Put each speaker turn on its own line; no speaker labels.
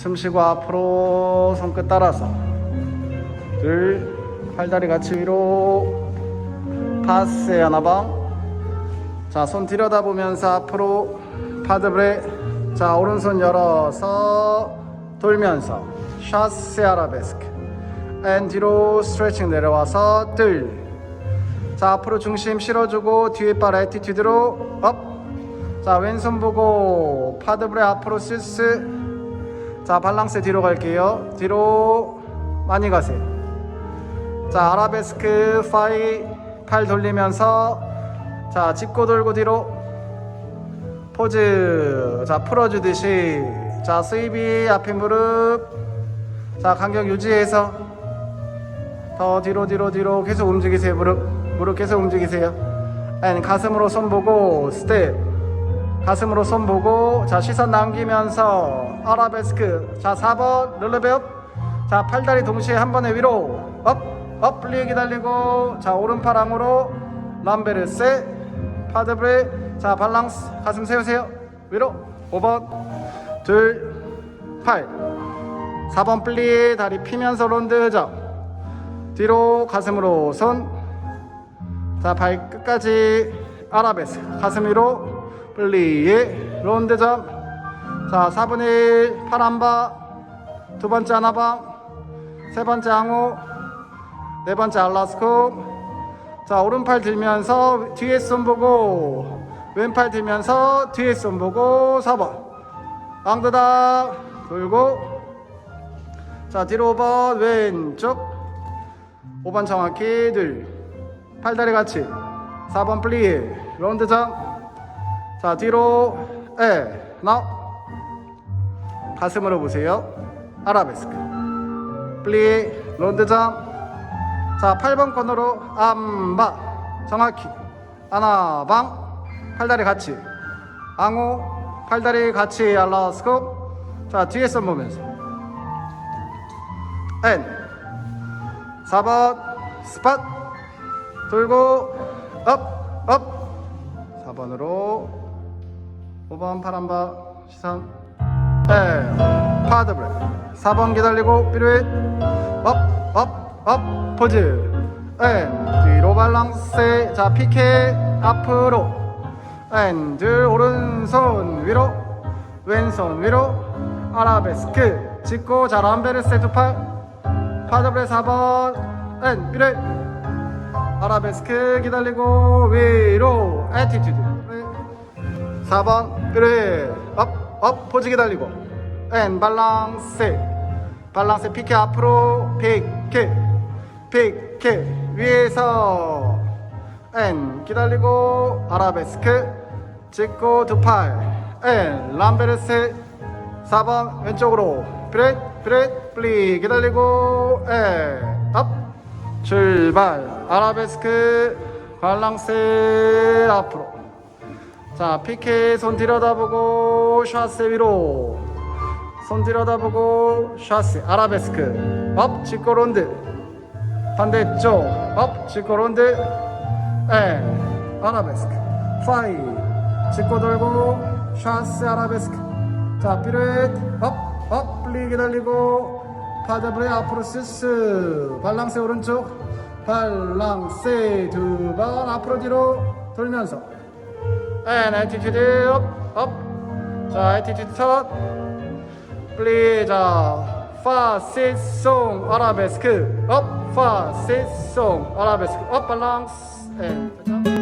숨 쉬고 앞으로 손끝 따라서 둘 팔다리 같이 위로. 파세 하나방 자손 들여다보면서 앞으로 파드브레. 자 오른손 열어서 돌면서 샤세 아라베스크. 앤 뒤로 스트레칭 내려와서 둘자 앞으로 중심 실어주고 뒤에 발 애티튜드로 업. 자 왼손 보고 파드브레 앞으로 시스 자 발랑스 뒤로 갈게요. 뒤로 많이 가세요. 자 아라베스크 파이 팔 돌리면서 자 짚고 돌고 뒤로 포즈. 자 풀어주듯이. 자 스위비 앞에 무릎. 자 간격 유지해서 더 뒤로 뒤로 뒤로 계속 움직이세요 무릎. 무릎 계속 움직이세요. 앤 가슴으로 손 보고 스텝 가슴으로 손 보고 자 시선 남기면서 아라베스크. 자 4번 르르베업 자 팔다리 동시에 한 번에 위로. 업업 플리에 기다리고. 자 오른팔 앙으로 람베르세. 파드브레. 자 발랑스. 가슴 세우세요. 위로. 5번. 둘8 4번 플리. 다리 피면서 론드 점 뒤로 가슴으로 손 자 발끝까지. 아라베스. 가슴 위로 플리에 론드 점 자 4분의 1 파란바 두 번째 하나방 세 번째 항우 네 번째 알라스코. 자 오른팔 들면서 뒤에 손 보고 왼팔 들면서 뒤에 손 보고 4번. 앙드다. 돌고. 자 뒤로 5번 왼쪽. 5번 정확히 둘. 팔다리 같이. 4번 플리 라운드 장 자 뒤로. 에나 가슴으로 보세요. 아라베스크. 플리 라운드 장자 8번 코너로 암바 정확히. 아나방. 팔다리 같이. 앙호 팔다리 같이 알라스코. 자 뒤에 손 보면서. N. 4번 스팟. 돌고 업업 4번으로 5번 파란바 시선 N 파드 브레 4번 기다리고 삐루잇 업업업 포즈. 앤 뒤로 발랑스 자 피케 앞으로. 앤둘 오른손 위로. 왼손 위로. 아라베스크. 짚고 자 람베르세 두팔. 파드 브레 4번. 앤 삐레 아라베스크 기다리고 위로. 애티튜드 4번 삐레 업업 포즈 기다리고. 앤 발랑스 발랑스 피케 앞으로. 피케 피케 위에서. N 기다리고. 아라베스크. 찍고 두팔. N 람베르스 4번 왼쪽으로. 브레드 브레드 플리 기다리고. N 업 출발. 아라베스크 발랑스 앞으로 자 피케 손 들여다보고 샤스 위로. 손 들여다보고 샤스 아라베스크. 업 찍고 론드. 반대쪽. 업 찍고 론드. 에 아라베스크. 파이. 찍고 돌고 샤스 아라베스크. 자 피르엣 업업 플리 기다리고. 파드브레 앞으로 스스. 발랑세 오른쪽. 발랑세 두 번 앞으로 뒤로 돌면서 앤 애티튜드 업업자 애티튜드 첫 플리 자 파시송 아라베스크 업 파시송 아라베스크 업 밸런스 앤